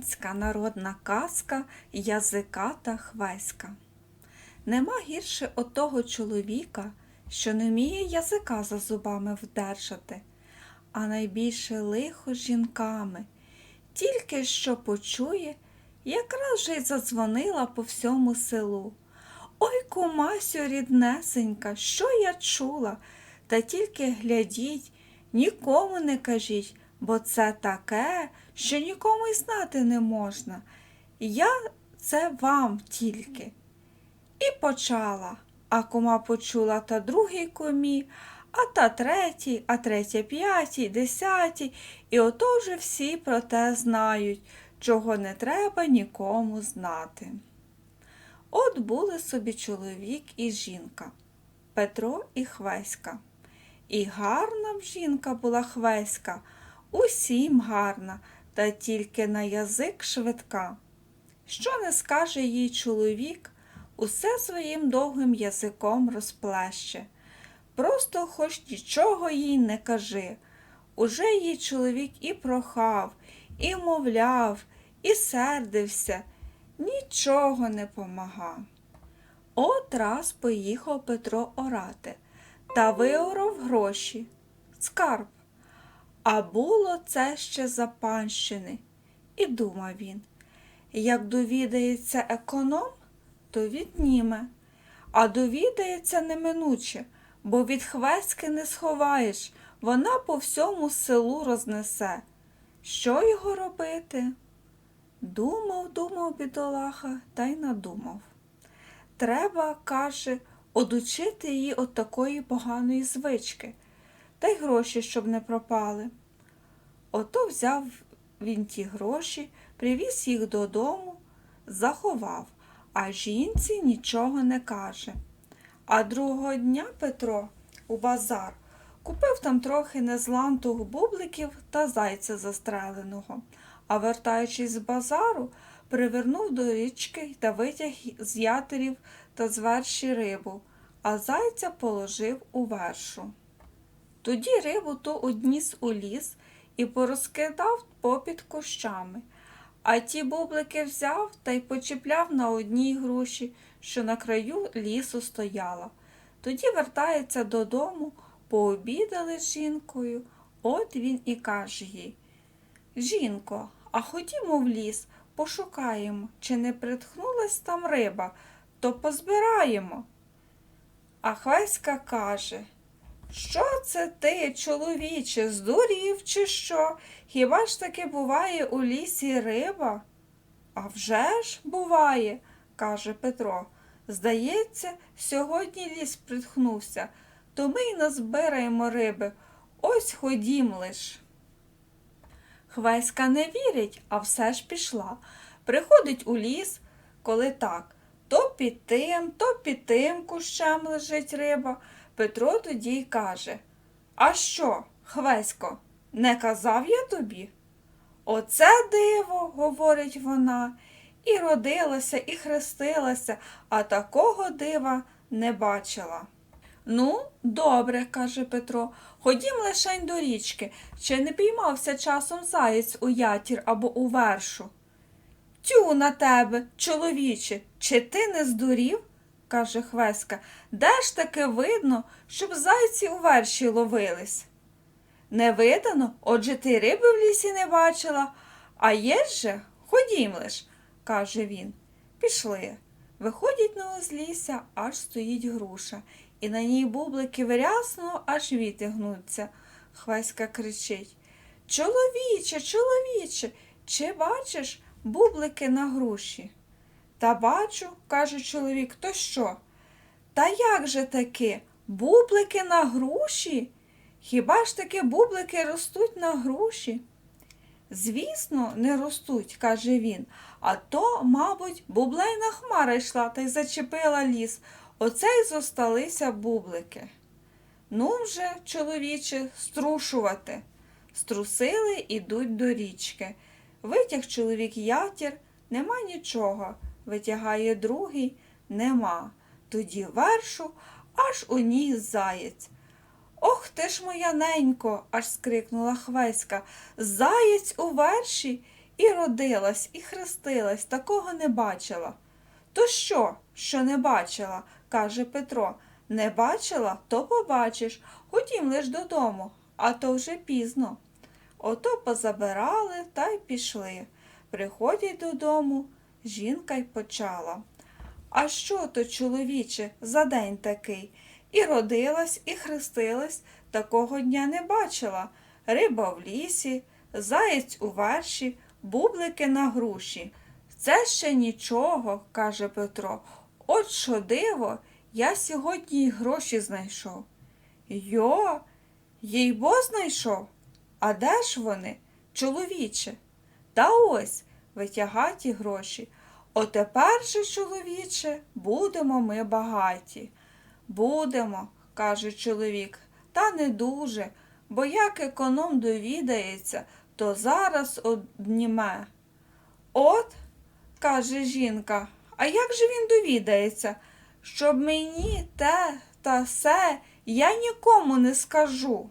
Українська народна казка Язиката Хвеська. Нема гірше отого чоловіка, що не вміє язика за зубами вдержати, а найбільше лихо жінками. Тільки що почує, якраз же й задзвонила по всьому селу. Ой, кумасю ріднесенька, що я чула, та тільки глядіть, нікому не кажіть, бо це таке, що нікому й знати не можна. Я це вам тільки. І почала, а кума почула та другий комі, а та третій, а третя п'ятій, десятій, і ото вже всі про те знають, чого не треба нікому знати. От були собі чоловік і жінка, Петро і Хвеська. І гарна б жінка була Хвеська, усім гарна, та тільки на язик швидка. Що не скаже їй чоловік, усе своїм довгим язиком розплеще. Просто хоч нічого їй не кажи. Уже їй чоловік і прохав, і мовляв, і сердився, нічого не помага. От раз поїхав Петро орати та виорав гроші, скарб. А було це ще за панщини. І думав він, як довідається економ, то відніме, а довідається неминуче, бо від хвеськи не сховаєш, вона по всьому селу рознесе. Що його робити? Думав, думав бідолаха, та й надумав. Треба, каже, одучити її от такої поганої звички, та й гроші, щоб не пропали. Ото взяв він ті гроші, привіз їх додому, заховав, а жінці нічого не каже. А другого дня Петро у базар купив там трохи незлантух бубликів та зайця застреленого, а вертаючись з базару, привернув до річки та витяг з ятерів та з верші рибу, а зайця положив у вершу. Тоді рибу то одніс у ліс і порозкидав попід кущами, а ті бублики взяв та й почіпляв на одній груші, що на краю лісу стояла. Тоді вертається додому, пообідали з жінкою, от він і каже їй Жінко, а ходімо в ліс, пошукаємо, чи не притхнулась там риба, то позбираємо. А Хвеська каже що це ти, чоловіче, здурів, чи що? Хіба ж таки буває у лісі риба? «А вже ж буває, каже Петро. Здається, сьогодні ліс притхнувся, то ми й назбираємо риби. Ось ходім лиш. Хвеська не вірить, а все ж пішла. Приходить у ліс, коли так, то під тим, то під тим кущем лежить риба. Петро тоді й каже А що, Хвесько, не казав я тобі? Оце диво, говорить вона, і родилася, і хрестилася, а такого дива не бачила. Ну, добре, каже Петро, ходім лишень до річки, чи не піймався часом заєць у ятір або у вершу. Тю на тебе, чоловіче, чи ти не здурів? Каже Хвеська, де ж таки видно, щоб зайці у верші ловились? Не видано, отже ти риби в лісі не бачила, а є же, ходім лиш, каже він. Пішли. Виходять на узлісся, аж стоїть груша, і на ній бублики вирясно, аж віти гнуться. Хвеська кричить Чоловіче, чоловіче, чи бачиш бублики на груші? Та бачу, каже чоловік, то що? Та як же таки? Бублики на груші? Хіба ж таки бублики ростуть на груші? Звісно, не ростуть, каже він, а то, мабуть, бублейна хмара йшла та й зачепила ліс. Оце й зосталися бублики. Ну вже, чоловіче, струшувати. Струсили, ідуть до річки. Витяг чоловік ятір, нема нічого. Витягає другий, нема. Тоді вершу, аж у ній заєць. Ох ти ж моя ненько, аж скрикнула Хвеська. Заєць у верші, і родилась, і хрестилась, такого не бачила. То що, що не бачила? каже Петро. Не бачила, то побачиш. Ходім лиш додому, а то вже пізно. Ото позабирали та й пішли. Приходять додому, жінка й почала. А що то, чоловіче, за день такий? І родилась, і хрестилась, такого дня не бачила. Риба в лісі, заєць у верші, бублики на груші. Це ще нічого, каже Петро. От що диво, я сьогодні й гроші знайшов. Йо, їй бо знайшов? А де ж вони, чоловіче? Та ось витягай ті гроші. Отепер же, чоловіче, будемо ми багаті. Будемо, каже чоловік, та не дуже, бо як економ довідається, то зараз одніме. От, каже жінка, а як же він довідається, щоб мені те та се я нікому не скажу.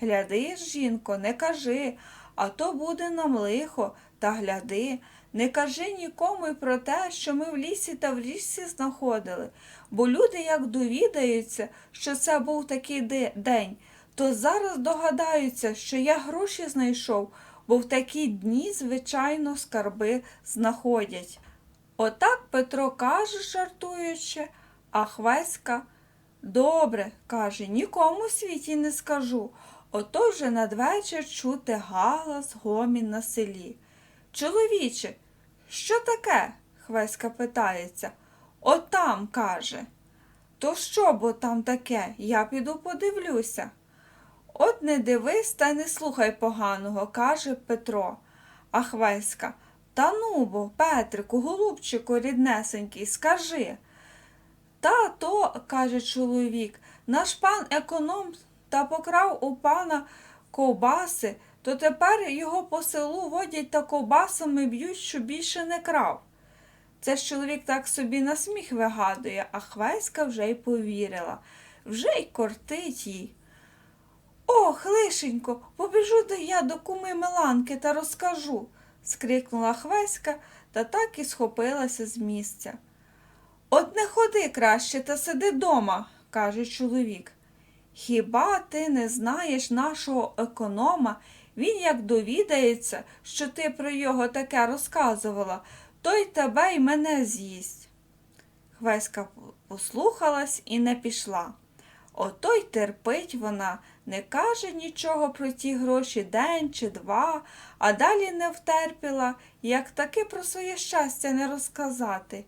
Гляди жінко, не кажи, а то буде нам лихо, та гляди, не кажи нікому й про те, що ми в лісі та в річці знаходили, бо люди, як довідаються, що це був такий де- день, то зараз догадаються, що я гроші знайшов, бо в такі дні, звичайно, скарби знаходять. Отак Петро каже, жартуючи, а Хвеська Добре, каже, нікому в світі не скажу. Ото вже надвечір чути галас, гомін на селі. Чоловіче, що таке? Хвеська питається. Отам, каже. То що бо там таке? Я піду подивлюся. От не дивись та не слухай поганого, каже Петро. А Хвеська, та ну бо, Петрику, голубчику ріднесенький, скажи. Та то, каже чоловік, наш пан економ та покрав у пана ковбаси, то тепер його по селу водять та ковбасами б'ють, що більше не крав. Це ж чоловік так собі на сміх вигадує, а Хвеська вже й повірила, вже й кортить їй. Ох, лишенько, побіжу до я до куми Миланки та розкажу, скрикнула Хвеська та так і схопилася з місця. От не ходи краще та сиди дома, каже чоловік. Хіба ти не знаєш нашого економа? Він як довідається, що ти про його таке розказувала, то й тебе й мене з'їсть. Хвеська послухалась і не пішла. Ото й терпить вона, не каже нічого про ті гроші день чи два, а далі не втерпіла, як таки про своє щастя не розказати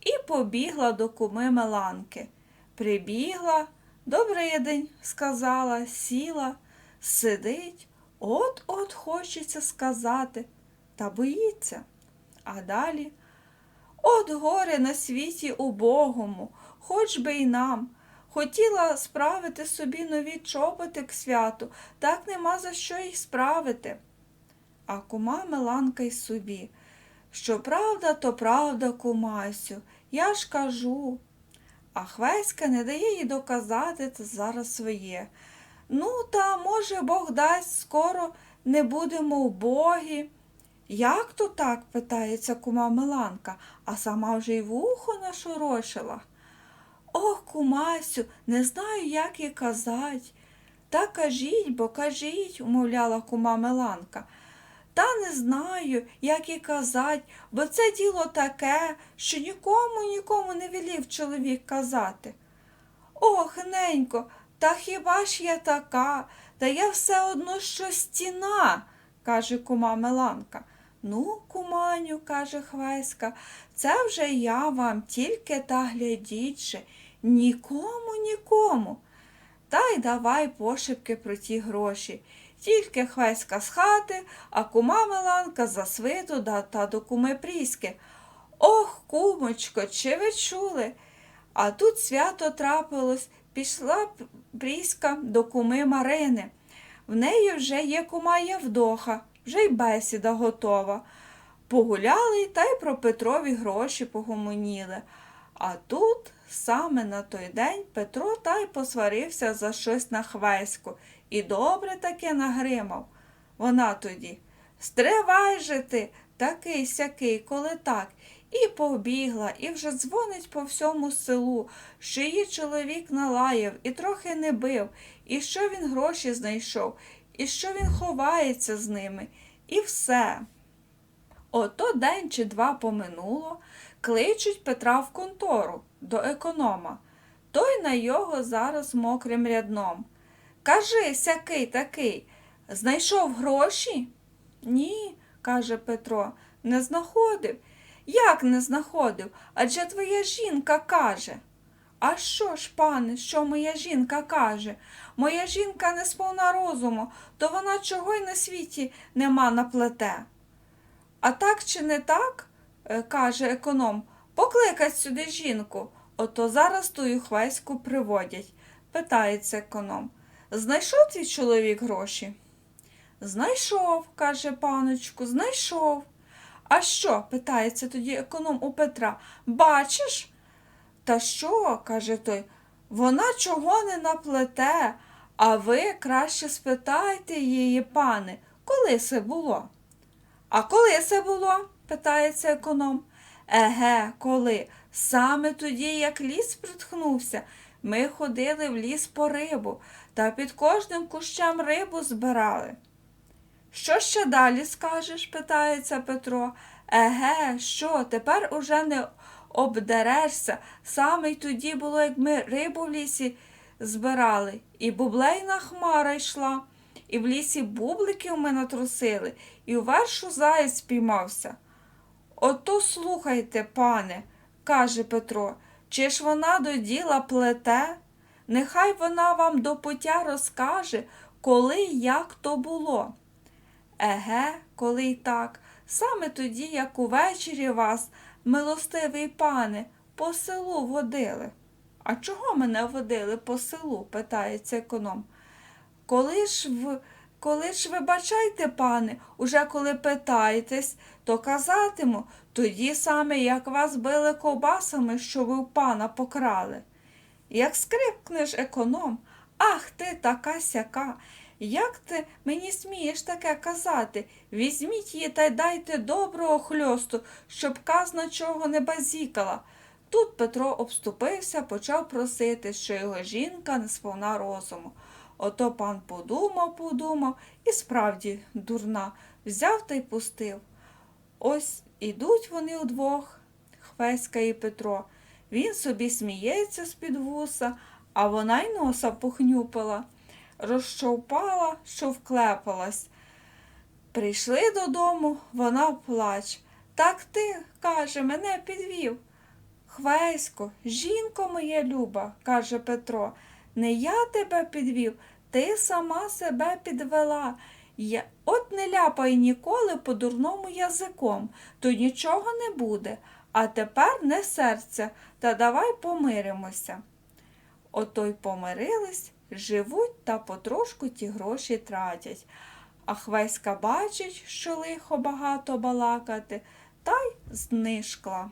і побігла до куми Меланки. Прибігла, добрий день, сказала, сіла, сидить, от-от хочеться сказати, та боїться. А далі от горе на світі убогому, хоч би й нам. Хотіла справити собі нові чоботи к святу, так нема за що їх справити. А кума Меланка й собі. Що правда, то правда, кумасю, я ж кажу. А Хвеська не дає їй доказати це зараз своє. Ну, та, може, Бог дасть, скоро не будемо убогі. Як то так? питається кума Миланка, а сама вже й вухо нашорошила. Ох, кумасю, не знаю, як і казать. Та кажіть, бо кажіть, умовляла кума Миланка. Та не знаю, як і казать, бо це діло таке, що нікому нікому не велів чоловік казати. Ох, ненько, та хіба ж я така, та я все одно що стіна, каже кума Меланка. Ну, куманю, каже Хвеська, це вже я вам тільки та глядіть же, нікому, нікому. Та й давай пошепки про ті гроші. Тільки Хвеська з хати, а кума Миланка за свиту да та до куми Пріськи. Ох, кумочко, чи ви чули? А тут свято трапилось, пішла Пріська до куми Марини. В неї вже є кума Явдоха, вже й бесіда готова. Погуляли та й про Петрові гроші погомоніли. А тут саме на той день Петро та й посварився за щось на хвеську і добре таке нагримав. Вона тоді. Стривай же ти, такий сякий, коли так. І побігла, і вже дзвонить по всьому селу, що її чоловік налаяв і трохи не бив, і що він гроші знайшов, і що він ховається з ними, і все. Ото день чи два поминуло, кличуть Петра в контору до економа. Той на його зараз мокрим рядном. Кажи, сякий такий, знайшов гроші? Ні, каже Петро, не знаходив. Як не знаходив? Адже твоя жінка каже. А що ж, пане, що моя жінка каже? Моя жінка не сповна розуму, то вона чого й на світі нема наплете. А так чи не так, е, каже економ, покликать сюди жінку. Ото зараз тую хвеську приводять. Питається економ. Знайшов твій чоловік гроші? Знайшов, каже паночку, знайшов. А що? питається тоді економ у Петра. Бачиш? Та що? каже той. Вона чого не наплете, а ви краще спитайте її, пане, коли це було? А коли це було? питається економ. Еге, коли? Саме тоді, як ліс притхнувся, ми ходили в ліс по рибу та під кожним кущем рибу збирали. Що ще далі скажеш? питається Петро. Еге, що, тепер уже не обдерешся. Саме й тоді було, як ми рибу в лісі збирали, і бублейна хмара йшла, і в лісі бубликів ми натрусили, і у вершу заєць спіймався. Ото слухайте, пане, каже Петро, чи ж вона до діла плете? Нехай вона вам до пуття розкаже, коли й як то було. Еге, коли й так, саме тоді, як увечері вас, милостивий пане, по селу водили. А чого мене водили по селу? питається економ. Коли ж в. Коли ж ви бачайте, пане, уже коли питаєтесь, то казатиму, тоді саме, як вас били ковбасами, що ви в пана покрали. Як скрипкнеш економ, ах ти така сяка, як ти мені смієш таке казати? Візьміть її та й дайте доброго хльосту, щоб казна чого не базікала. Тут Петро обступився, почав просити, що його жінка не сповна розуму. Ото пан подумав, подумав і справді дурна, взяв та й пустив. Ось ідуть вони удвох, Хвеська і Петро. Він собі сміється з-під вуса, а вона й носа похнюпила, розчовпала, що вклепалась. Прийшли додому, вона плач. Так ти, каже, мене підвів. Хвесько, жінко моя люба, каже Петро, не я тебе підвів, ти сама себе підвела. Я... От не ляпай ніколи по дурному язиком, то нічого не буде. А тепер не серця, та давай помиримося. Ото й помирились, живуть та потрошку ті гроші тратять. А Хвеська бачить, що лихо багато балакати, та й знишкла.